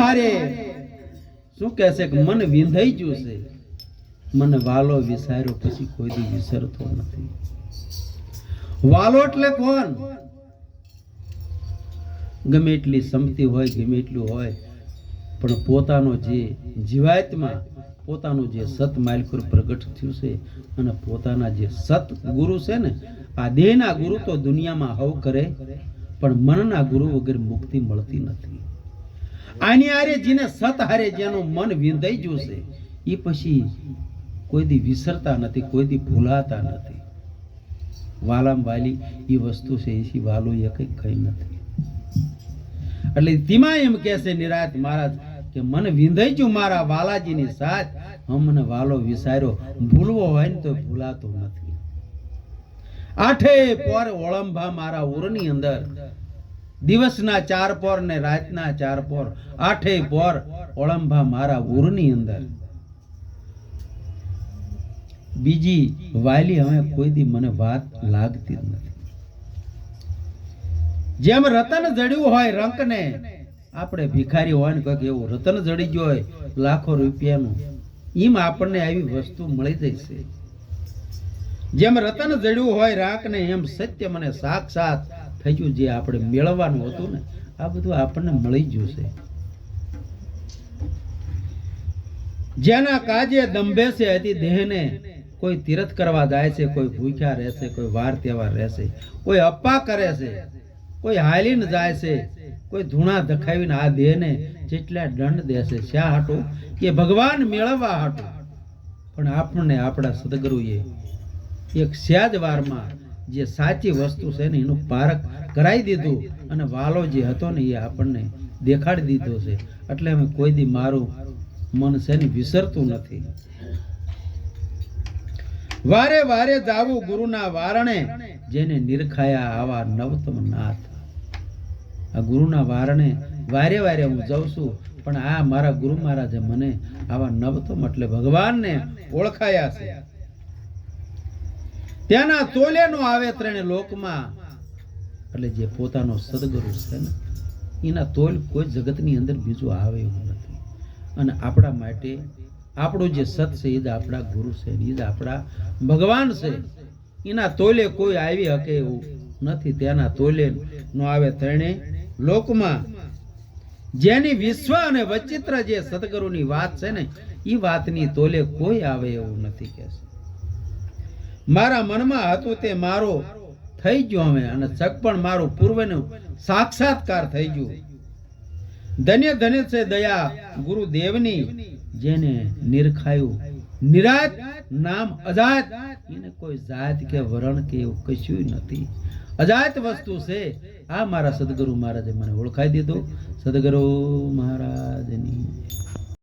હારે. શું કહેશે કે મન વિંધાઈ ગયું છે? મને વાલો વિસાર્યો પછી કોઈ દી વિસરતો નથી. વાલો એટલે કોણ? ગમે એટલી સમતી હોય, ગમે એટલું હોય, પણ પોતાનો જે જીવાતમાં પોતાનું જે સત માલકુર પ્રગટ થયું છે અને પોતાના જે સત ગુરુ છે ને, આ દેહના ગુરુ તો દુનિયામાં હવ કરે, પણ મનના ગુરુ વગર મુક્તિ મળતી નથી. આની હારે જીને સત હારે જેનું મન વિંધાઈ છે એ પછી કોઈ દી વિસરતા નથી, કોઈ દી ભૂલાતા નથી. વાલામ વાલી એ વસ્તુ છે એ વાલો એ કંઈ કંઈ નથી. એટલે ધીમા એમ કહે છે નિરાત મહારાજ કે મને વિંધાઈ ગયું મારા વાલાજીની સાથ, હમને મને વાલો વિસાર્યો. ભૂલવો હોય ને તો ભૂલાતો નથી. આઠે પોર ઓળંભા મારા ઉરની અંદર દિવસના ચાર પોર ને રાતના ચાર પોર. આઠે પોર ઓળંભા મારા ઉરની અંદર. બીજી વાલી હવે કોઈ દી મને વાત લાગતી નથી. જેમ રતન જડ્યું હોય રંકને, આપણે ભિખારી હોય ને કંઈક એવું રતન જડી ગયો હોય લાખો રૂપિયાનું, એમ આપણને આવી વસ્તુ મળી જશે. જેમ રતન જડ્યું હોય રાંકને, એમ સત્ય મને સાક્ષાત થઈ જે આપણે મેળવવાનું હતું ને, આ બધું આપણને મળી ગયું જેના કાજે દંભે છે હતી દેહને કોઈ તીરથ કરવા જાય છે, કોઈ ભૂખ્યા રહેશે કોઈ વાર તહેવાર રહેશે કોઈ અપ્પા કરે છે, કોઈ હાલીને જાય છે, કોઈ ધૂણા ધખાવીને આ દેહને જેટલા દંડ દેશે શા હાટું? કે ભગવાન મેળવવા હાટું. પણ આપણને આપણા સદગુરુએ એક સહેજ વારમાં જે સાચી વસ્તુ છે ને, એનું પારક કરાવી દીધું અને વાલો જે હતો ને, એ આપણને દેખાડી દીધો છે. એટલે અમે કોઈ દી મારું મન છે ને, વિસરતું નથી. વારે વારે જાવું ગુરુના વારણે, જેને નિરખાયા આવા નવતમ નાથ. આ ગુરુના વારણે વારે વારે હું જાઉં છું, પણ આ મારા ગુરુ મહારાજે મને આવા નવતમ, એટલે ભગવાનને ઓળખાયા છે. ત્યાંના તોલે નો આવે ત્રણે લોકમાં. એટલે જે પોતાનો સદગુરુ છે ને, એના તોલ કોઈ જગતની અંદર બીજું આવે એવું નથી. અને આપણા માટે આપણું જે સત છે એ જ આપણા ગુરુ છે એ જ આપણા ભગવાન છે, એના તોલે કોઈ આવી શકે એવું નથી. ત્યાંના તોલે નો આવે ત્રણે લોકમાં. જેની વિશ્વ અને વચિત્ર જે સદગુરુની વાત છે ને એ વાતની તોલે કોઈ આવે એવું નથી કે મારા મનમાં હતું તે મારો થઈ ગયો હવે અને સગપણ મારું પૂર્વનું સાક્ષાત્કાર થઈ ગયું. ધન્ય ધન્ય છે દયા ગુરુદેવની, જેને નિરખાયું. નિરાત નામ અજાત. એને કોઈ જાત કે વરણ કે એવું કશું નથી. અજાત વસ્તુ છે. આ મારા સદગુરુ મહારાજે મને ઓળખાઈ દીધો. સદગુરુ મહારાજની